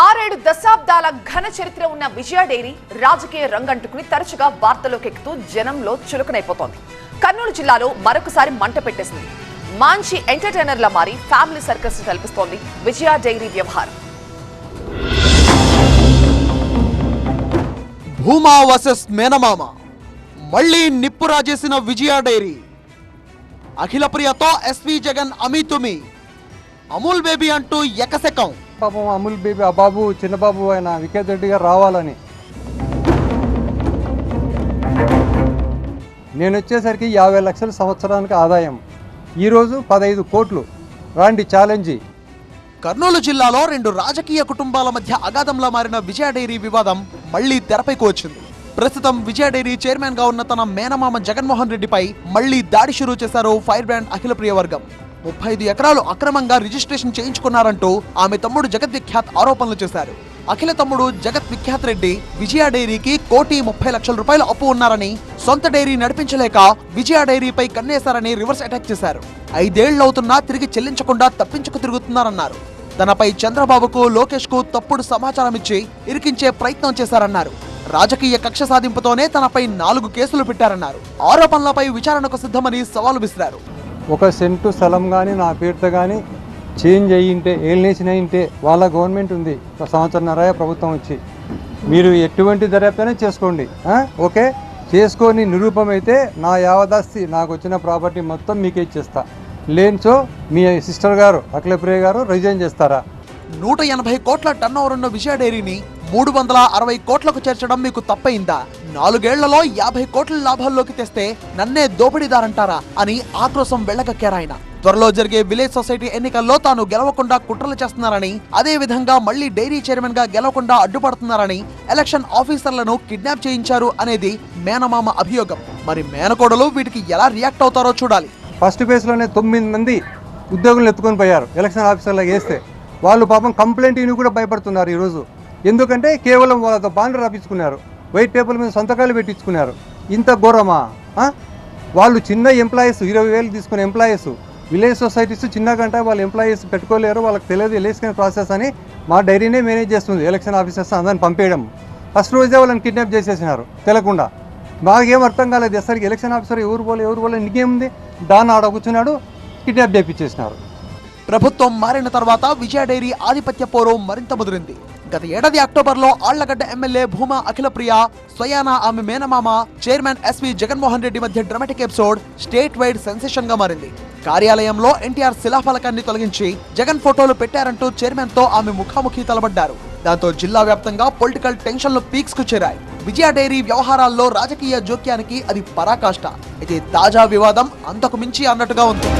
ఆరేడు దశాబ్దాల ఘన చరిత్ర ఉన్న విజయ డైరీ రాజకీయ రంగంటుకుని తరచుగా వార్తలోకి ఎక్కుతూ జనంలో చులకనైపోతోంది. కర్నూలు జిల్లాలో మరొకసారి మంట పెట్టేసింది. మాంచి ఎంటర్టైనర్ల మారి ఫ్యామిలీ సర్కస్ కల్పిస్తోంది విజయ డైరీ వ్యవహారం. భూమా వర్సెస్ మేనమామ మళ్ళీ నిప్పు రాజేసిన విజయ డైరీ. అఖిల ప్రియతో ఎస్వి జగన్ అమితుమి అమూల్ బేబీ అంటూ ఎకసెకం. పాపం అమూల్ బేబీ ఆ బాబు చిన్న బాబు ఆయన వికేత్ రెడ్డి గారు రావాలని. నేను వచ్చేసరికి యాభై లక్షల సంవత్సరానికి ఆదాయం. ఈరోజు పదహైదు కోట్లు. రాండి ఛాలెంజీ కర్నూలు జిల్లాలో రెండు రాజకీయ కుటుంబాల మధ్య అగాధంలా మారిన విజయ డైరీ వివాదం మళ్ళీ తెరపైకి వచ్చింది. ప్రస్తుతం విజయ డైరీ చైర్మన్గా ఉన్న తన మేనమామ జగన్మోహన్ రెడ్డిపై మళ్ళీ దాడి షురూ చేశారు ఫైర్ బ్రాండ్ అఖిల ప్రియ వర్గం. ముప్పై ఐదు ఎకరాలు అక్రమంగా రిజిస్ట్రేషన్ చేయించుకున్నారంటూ ఆమె తమ్ముడు జగత్ విఖ్యాత్ ఆరోపణలు చేశారు. అఖిల తమ్ముడు జగత్ విఖ్యాత్ రెడ్డి విజయ డైరీకి కోటి ముప్పై లక్షల రూపాయల అప్పు ఉన్నారని సొంత డైరీ నడిపించలేక విజయ డైరీపై కన్నేశారని రివర్స్ అటాక్ చేశారు. ఐదేళ్ళవుతున్నా తిరిగి చెల్లించకుండా తప్పించుకు తిరుగుతున్నారన్నారు. తనపై చంద్రబాబుకు లోకేష్కు తప్పుడు సమాచారం ఇచ్చి ఇరికించే ప్రయత్నం చేశారన్నారు. రాజకీయ కక్ష సాధింపుతోనే తనపై నాలుగు కేసులు పెట్టారన్నారు. ఆరోపణలపై విచారణకు సిద్ధమని సవాలు విసిరారు. ఒక సెంటు స్థలం కానీ నా పేరుతో కానీ చేంజ్ అయ్యింటే ఏలినేషన్ అయ్యింటే వాళ్ళ గవర్నమెంట్ ఉంది. ఒక సంవత్సరన్నర ప్రభుత్వం వచ్చి. మీరు ఎటువంటి దర్యాప్తనే చేసుకోండి. ఓకే? చేసుకొని నిరూపమైతే నా యావదాస్తి నాకు వచ్చిన ప్రాపర్టీ మొత్తం మీకే ఇచ్చేస్తా. లేనిచో మీ సిస్టర్ గారు అఖిలప్రియ గారు రిజైన్ చేస్తారా? నూట ఎనభై కోట్ల టర్నోవర్ ఉన్న విజయ డైరీని మూడు వందల అరవై కోట్లకు చేర్చడం మీకు తప్పయిందా నాలుగేళ్ళలో యాభై కోట్ల లాభాల్లోకి తెస్తే నన్నే దోపిడీదారంటారా అని ఆక్రోశం వెళ్ళగక్కారాయన. త్వరలో జరిగే విలేజ్ సొసైటీ ఎన్నికల్లో తాను గెలవకుండా కుట్రలు చేస్తున్నారని అదే విధంగా మళ్ళీ డైరీ చైర్మన్గా గెలవకుండా అడ్డుపడుతున్నారని ఎలక్షన్ ఆఫీసర్లను కిడ్నాప్ చేయించారు అనేది మేనమామ అభియోగం. మరి మేనకోడలు వీటికి ఎలా రియాక్ట్ అవుతారో చూడాలి. ఫస్ట్ ఫేజ్లోనే తొమ్మిది మంది ఉద్యోగులు ఎత్తుకొని పోయారు ఎలక్షన్ ఆఫీసర్లకు వేస్తే వాళ్ళు పాపం కంప్లైంట్ ఇని కూడా భయపడుతున్నారు ఈరోజు. ఎందుకంటే కేవలం వాళ్ళతో బాండ్ రాపించుకున్నారు. వైట్ పేపర్ల మీద సంతకాలు పెట్టించుకున్నారు. ఇంత ఘోరమా? వాళ్ళు చిన్న ఎంప్లాయీస్ ఇరవై వేలు తీసుకునే ఎంప్లాయీస్ విలేజ్ సొసైటీస్ చిన్నగంట వాళ్ళ ఎంప్లాయీస్ పెట్టుకోలేరు వాళ్ళకి తెలియదు ఎలక్షన్ ప్రాసెస్ అని మా డైరీనే మేనేజ్ చేస్తుంది ఎలక్షన్ ఆఫీసర్స్ అందరిని పంపేయడం. ఫస్ట్ రోజే వాళ్ళని కిడ్నాప్ చేసేసినారు తెలకుండా. మాకేం అర్థం కాలేదు అసలు ఎలక్షన్ ఆఫీసర్ ఎవరు పోలే ఎవరు పోలే నీకేముంది? దాన్ని ఆడ కూర్చున్నాడు కిడ్నాప్ చేపించేసినారు ప్రభుత్వం మారిన తర్వాత విజయ డైరీ ఆధిపత్య పోరం మరింత ముదిరింది. గత ఏడాది అక్టోబర్లో ఆళ్ళగడ్డ ఎమ్మెల్యే భూమా అఖిలప్రియ స్వయానా ఆమె మేనమామ చైర్మన్ ఎస్వి జగన్మోహన్ రెడ్డి మధ్య డ్రామాటిక్ ఎపిసోడ్ స్టేట్ వైడ్ సెన్సేషన్గా మారింది. కార్యాలయంలో ఎన్టీఆర్ శిలాఫలకాన్ని తొలగించి జగన్ ఫోటోలు పెట్టారంటూ చైర్మన్తో ఆమె ముఖాముఖి తలబడ్డారు. దాంతో జిల్లా వ్యాప్తంగా పొలిటికల్ టెన్షన్లు పీక్స్కు చేరాయి. విజయ డైరీ వ్యవహారాల్లో రాజకీయ జోక్యానికి అది పరాకాష్ట. అయితే తాజా వివాదం అంతకు మించి అన్నట్టుగా ఉంది.